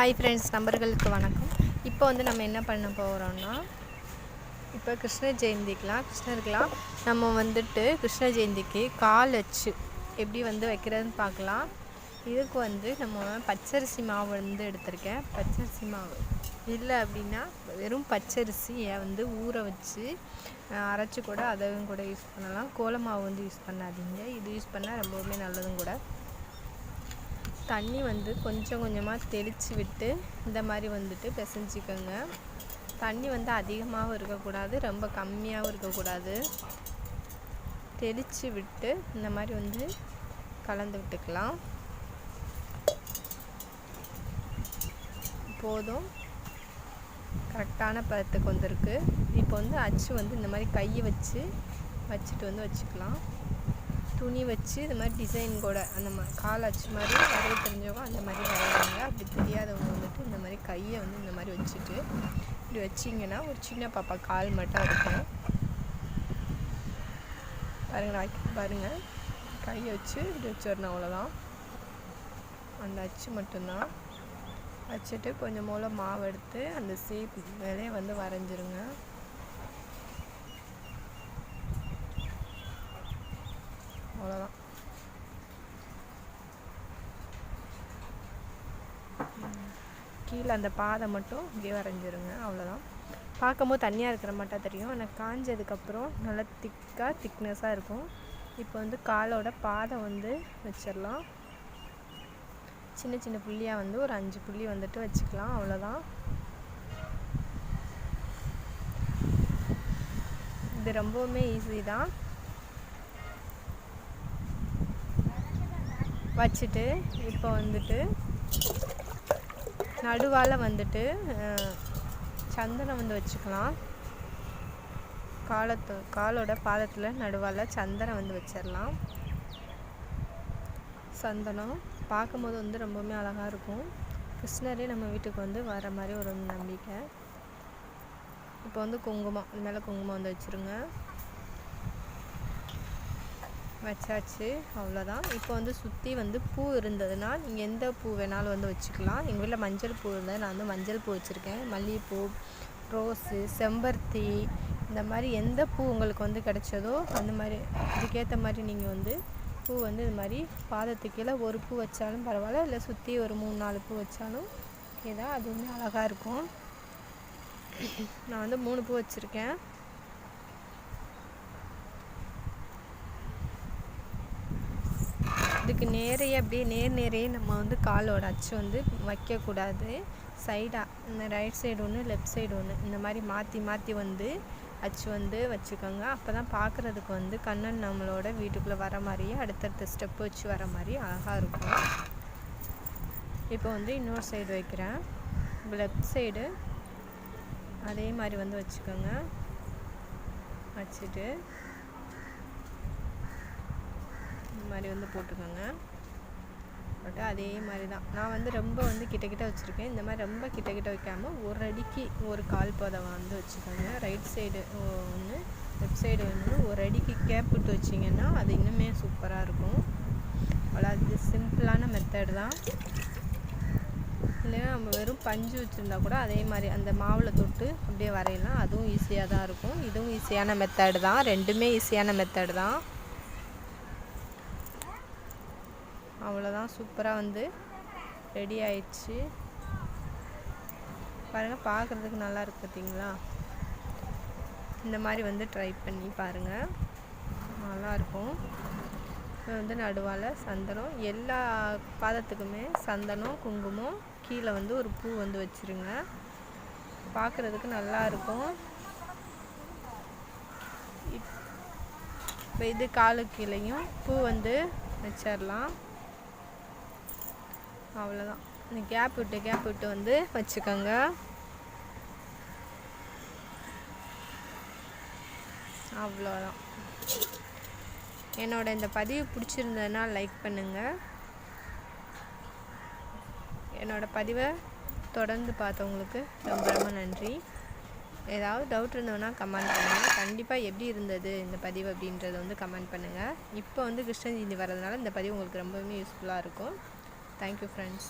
Hi friends நம்பர்களுக்கு வணக்கம். இப்போ வந்து நம்ம என்ன பண்ண போகிறோம்னா இப்போ கிருஷ்ண ஜெயந்திக்கெலாம் கிருஷ்ணருக்கெலாம். நம்ம வந்துட்டு கிருஷ்ண ஜெயந்திக்கு கால் வச்சு எப்படி வந்து வைக்கிறதுன்னு பார்க்கலாம். இதுக்கு வந்து நம்ம பச்சரிசி மாவு வந்து எடுத்திருக்கேன். பச்சரிசி மாவு இல்லை அப்படின்னா வெறும் பச்சரிசியை வந்து ஊற வச்சு அரைச்சி கூட அதையும் கூட யூஸ் பண்ணலாம். கோலமாவு வந்து யூஸ் பண்ணாதீங்க. இது யூஸ் பண்ணால் ரொம்பவுமே நல்லதும் கூட. தண்ணி வந்து கொஞ்சம் கொஞ்சமாக தெளித்து விட்டு இந்த மாதிரி வந்துட்டு பிசைஞ்சிக்கோங்க. தண்ணி வந்து அதிகமாகவும் இருக்கக்கூடாது ரொம்ப கம்மியாகவும் இருக்கக்கூடாது. தெளித்து விட்டு இந்த மாதிரி வந்து கலந்து விட்டுக்கலாம். போதும். கரெக்டான பதத்துக்கு வந்திருக்கு. இப்போ வந்து அச்சு வந்து இந்த மாதிரி கையை வச்சு வச்சுட்டு வந்து வச்சுக்கலாம். துணி வச்சு இந்த மாதிரி டிசைன் கூட அந்த மாதிரி கால் அச்சு மாதிரி வரைய தெரிஞ்சவங்க அந்த மாதிரி வரைவாங்க. அப்படி தெரியாதவங்க வந்துட்டு இந்த மாதிரி கையை வந்து இந்த மாதிரி வச்சுட்டு இப்படி வச்சிங்கன்னா ஒரு சின்ன பாப்பா கால் மட்டும் இருக்கும் பாருங்க பாருங்கள் கையை வச்சு இப்படி வச்சிடணும் அவ்வளோதான் அந்த அச்சு மட்டும்தான். வச்சுட்டு கொஞ்சம் மூலம் மாவு எடுத்து அந்த சேப் மேலே வந்து வரைஞ்சிருங்க அவ்வளோதான் கீழே அந்த பாதை மட்டும் இப்படியே வரைஞ்சிருங்க அவ்வளோதான் பார்க்கும்போது தண்ணியாக இருக்கிற மாட்டா தெரியும். ஆனால் காஞ்சதுக்கப்புறம் நல்லா திக்காக திக்னஸாக இருக்கும். இப்போ வந்து காலோட பாதை வந்து வச்சிடலாம் சின்ன சின்ன புள்ளியாக வந்து ஒரு அஞ்சு புள்ளி வந்துட்டு வச்சுக்கலாம் அவ்வளோதான் இது ரொம்பவுமே ஈஸி தான். வச்சுட்டு இப்போ வந்துட்டு நடுவால் வந்துட்டு சந்தனம் வந்து வச்சுக்கலாம். காலத்து காலோட பாதத்தில் நடுவால் சந்தனம் வந்து வச்சிடலாம் சந்தனம் பார்க்கும்போது வந்து ரொம்பவுமே அழகாக இருக்கும். கிருஷ்ணரே நம்ம வீட்டுக்கு வந்து வர மாதிரி ஒரு நம்பிக்கை. இப்போ வந்து குங்குமம் இது மேலே குங்குமம் வந்து வச்சுருங்க. வச்சாச்சு அவ்வளோதான் இப்போ வந்து சுற்றி வந்து பூ இருந்ததுன்னா நீங்கள் எந்த பூ வேணாலும் வந்து வச்சுக்கலாம். எங்கள் வீட்டில் மஞ்சள் பூ இருந்தது நான் வந்து மஞ்சள் பூ வச்சுருக்கேன். மல்லிகைப்பூ ரோஸு செம்பருத்தி இந்த மாதிரி எந்த பூ உங்களுக்கு வந்து கிடைச்சதோ அந்த மாதிரி இதுக்கேற்ற மாதிரி நீங்கள் வந்து பூ வந்து இது மாதிரி பாதத்துக்கு கீழே ஒரு பூ வச்சாலும் பரவாயில்ல. இல்லை சுற்றி ஒரு மூணு நாலு பூ வச்சாலும் ஓகே தான் அது வந்து அழகாக இருக்கும். நான் வந்து மூணு பூ வச்சுருக்கேன். இதுக்கு நேரையே அப்படியே நேர் நேரையே நம்ம வந்து காலோட அச்சு வந்து வைக்கக்கூடாது. சைடாக இந்த ரைட் சைடு ஒன்று லெஃப்ட் சைடு ஒன்று இந்த மாதிரி மாற்றி மாற்றி வந்து அச்சு வந்து வச்சுக்கோங்க. அப்போ தான் பார்க்குறதுக்கு வந்து கண்ணன் நம்மளோட வீட்டுக்குள்ளே வர மாதிரியே அடுத்தடுத்த ஸ்டெப் வச்சு வர மாதிரி அழகாக இருக்கும். இப்போ வந்து இன்னொரு சைடு வைக்கிறேன். லெஃப்ட் சைடு அதே மாதிரி வந்து வச்சுக்கோங்க. வச்சுட்டு இந்த மாதிரி வந்து போட்டுக்கோங்க போட்டு அதே மாதிரி தான் நான் வந்து ரொம்ப வந்து கிட்ட கிட்ட வச்சுருக்கேன். இந்த மாதிரி ரொம்ப கிட்ட கிட்ட வைக்காமல் ஒரு அடிக்கு ஒரு கால் பதம் வந்து வச்சுக்கோங்க. ரைட் சைடு ஒன்று லெஃப்ட் சைடு ஒன்று ஒரு அடிக்கு கேப் விட்டு வச்சிங்கன்னா அது இன்னுமே சூப்பராக இருக்கும். அவ்வளோ அது சிம்பிளான மெத்தட் தான். இல்லைன்னா நம்ம வெறும் பஞ்சு வச்சுருந்தா கூட அதே மாதிரி அந்த மாவில் தொட்டு அப்படியே வரையலாம். அதுவும் ஈஸியாக தான் இருக்கும். இதுவும் ஈஸியான மெத்தடு தான். ரெண்டுமே ஈஸியான மெத்தடு தான். அவ்வளோதான் சூப்பராக வந்து ரெடி ஆயிடுச்சு. பாருங்கள் பார்க்குறதுக்கு நல்லா இருக்கு பார்த்தீங்களா இந்த மாதிரி வந்து ட்ரை பண்ணி பாருங்கள் நல்லாயிருக்கும் இது வந்து நடுவால் சந்தனம். எல்லா பாதத்துக்குமே சந்தனம் குங்குமம் கீழே வந்து ஒரு பூ வந்து வச்சுருங்க. பார்க்குறதுக்கு நல்லா இருக்கும். இப்போ இது காலு கீழேயும் பூ வந்து வச்சிடலாம் அவ்வளோதான் இந்த கேப் விட்டு கேப் விட்டு வந்து வச்சுக்கோங்க. அவ்வளோதான் என்னோட இந்த பதிவு பிடிச்சிருந்ததுன்னா லைக் பண்ணுங்கள் என்னோட பதிவை தொடர்ந்து பார்த்தவங்களுக்கு ரொம்ப ரொம்ப நன்றி. ஏதாவது டவுட் இருந்ததுன்னா கமெண்ட் பண்ணுங்கள் கண்டிப்பாக எப்படி இருந்தது இந்த பதிவு அப்படின்றத வந்து கமெண்ட் பண்ணுங்கள் இப்போ வந்து கிருஷ்ணஜெயந்தி வரதுனால இந்த பதிவு உங்களுக்கு ரொம்பவுமே யூஸ்ஃபுல்லாக இருக்கும். Thank you friends